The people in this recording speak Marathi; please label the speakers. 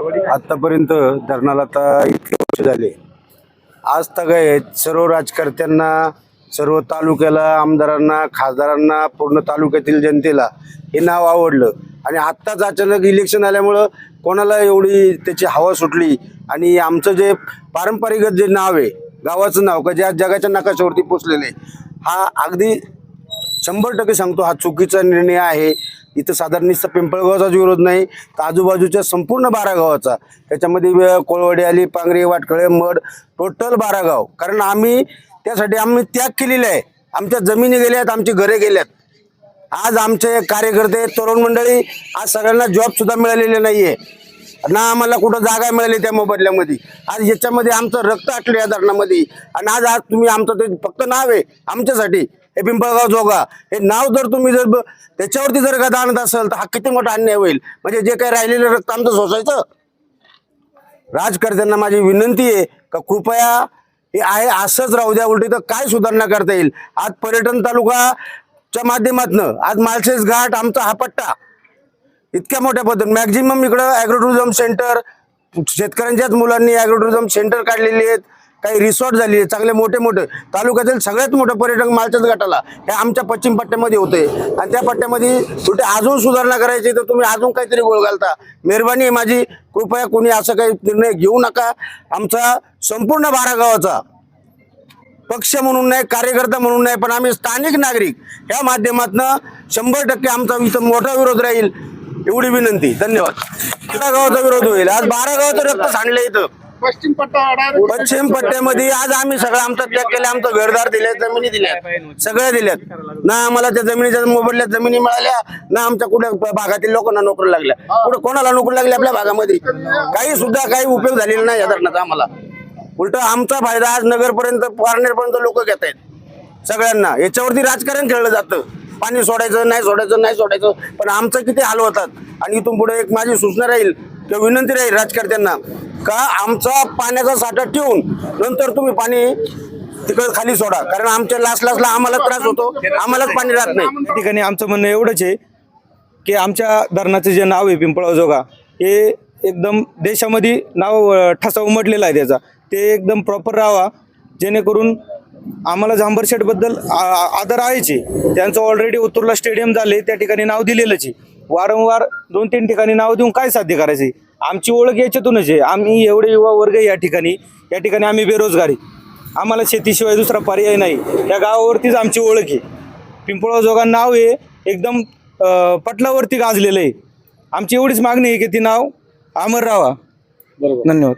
Speaker 1: आतापर्यंत धरणाला आता इतके वर्ष झाले. आज तगायत सर्व राजकर्त्यांना सर्व तालुक्याला आमदारांना खासदारांना पूर्ण तालुक्यातील जनतेला हे नाव आवडलं. आणि आत्ताच अचानक इलेक्शन आल्यामुळं कोणाला एवढी त्याची हवा सुटली? आणि आमचं जे पारंपरिक जे नाव आहे गावाचं नाव का ज्या जगाच्या नकाशावरती पोचलेलं आहे हा अगदी शंभर टक्के सांगतो हा चुकीचा निर्णय आहे. इथं साधारण नुसतं पिंपळगावचाच विरोध नाही तर आजूबाजूच्या संपूर्ण बारा गावाचा. त्याच्यामध्ये कोळवडे आली पांगरी वाटखळे मड टोटल बारा गाव. कारण आम्ही त्यासाठी आम्ही त्याग केलेला आहे. आमच्या जमिनी गेल्या आहेत आमची घरे गेल्यात. आज आमचे कार्यकर्ते तरुण मंडळी आज सगळ्यांना जॉबसुद्धा मिळालेले नाही आहे ना आम्हाला कुठं जागा मिळाली त्या मोबदल्यामध्ये. आज याच्यामध्ये आमचं रक्त आटलं या धरणामध्ये. आणि आज आज तुम्ही आमचं ते फक्त नाव आहे आमच्यासाठी. हे पिंपळगाव जोगा. हे नाव जर तुम्ही जर त्याच्यावरती जर का आणत असेल तर हा किती मोठा अन्याय होईल? म्हणजे जे काही राहिलेलं रक्त आमचं सोसायचं? राजकर्त्यांना माझी विनंती आहे का कृपया हे आहे असंच राहू द्या उलटी तर काय सुधारणा करता येईल? आज पर्यटन तालुकाच्या माध्यमातनं आज मालशेस घाट आमचा हा पट्टा. इतक्या मोठ्या पद्धतीने मॅक्झिमम इकडं ॲग्रोटुरिझम सेंटर शेतकऱ्यांच्याच मुलांनी ॲग्रोटुरिझम सेंटर काढलेली आहेत. काही रिसॉर्ट झाली आहे चांगले मोठे मोठे. तालुक्यातील सगळ्यात मोठं पर्यटक मालच्याच गटाला हे आमच्या पश्चिम पट्ट्यामध्ये होते. आणि त्या पट्ट्यामध्ये कुठे अजून सुधारणा करायची तर तुम्ही अजून काहीतरी गोळ घालता. मेहरबानी आहे माझी. कृपया कोणी असं काही निर्णय घेऊ नका. आमचा संपूर्ण बारा गावाचा पक्ष म्हणून नाही कार्यकर्ता म्हणून नाही पण आम्ही स्थानिक नागरिक या माध्यमातनं शंभर टक्के आमचा इथं मोठा विरोध राहील. एवढी विनंती धन्यवाद. बारा गावाचा विरोध होईल. आज बारा गावाचं रक्त सांडलं इथं.
Speaker 2: पश्चिम पट्टा
Speaker 1: पश्चिम पट्ट्यामध्ये आज आम्ही सगळं आमचं त्याग केलं आमचं घरदार दिले जमिनी दिल्यात. सगळ्या दिल्यात. ना आम्हाला त्या जमिनीच्या मोबदल्यात जमिनी मिळाल्या ना आमच्या कुठे भागातील लोकांना नोकरी लागल्या. कुठे कोणाला नोकरी लागली आपल्या भागामध्ये? काही सुद्धा काही उपयोग झालेला नाही या धरणाचा आम्हाला. उलट आमचा फायदा आज नगरपर्यंत पारनेरपर्यंत लोक घेत आहेत सगळ्यांना. याच्यावरती राजकारण खेळलं जातं. पाणी सोडायचं नाही सोडायचं नाही सोडायचं. पण आमचं किती हाल होतात? आणि इथून पुढे एक माझी सूचना राहील किंवा विनंती राहील राजकर्त्यांना का आमचा पाण्याचा साठा ठेवून नंतर तुम्ही पाणी तिकडे खाली सोडा. कारण आमच्या लास्ट लास्टला आम्हाला त्रास होतो. आम्हालाच पाणी राहत नाही.
Speaker 3: ठिकाणी आमचं म्हणणं एवढंच आहे की आमच्या धरणाचं जे नाव आहे पिंपळाजोगा हे एकदम देशामध्ये नाव ठसा उमटलेला आहे त्याचा. ते एकदम प्रॉपर राहावा जेणेकरून आम्हाला झांबर शेटबद्दल आ- आ- आदर आहेच. आहे त्यांचं ऑलरेडी उत्तरला स्टेडियम झाले त्या ठिकाणी नाव दिलेलंच आहे. वारंवार दोन तीन ठिकाणी नाव देऊन काय साध्य करायचे आमची ओळख याच्यातूनच आहे. आम्ही एवढे युवा वर्ग आहे या ठिकाणी. या ठिकाणी आम्ही बेरोजगारी आम्हाला शेतीशिवाय दुसरा पर्याय नाही. या गावावरतीच आमची ओळख आहे. पिंपळा जोगा नाव हे एकदम पटलावरती गाजलेलं आहे. आमची एवढीच मागणी आहे की ती नाव अमर राहावा. धन्यवाद.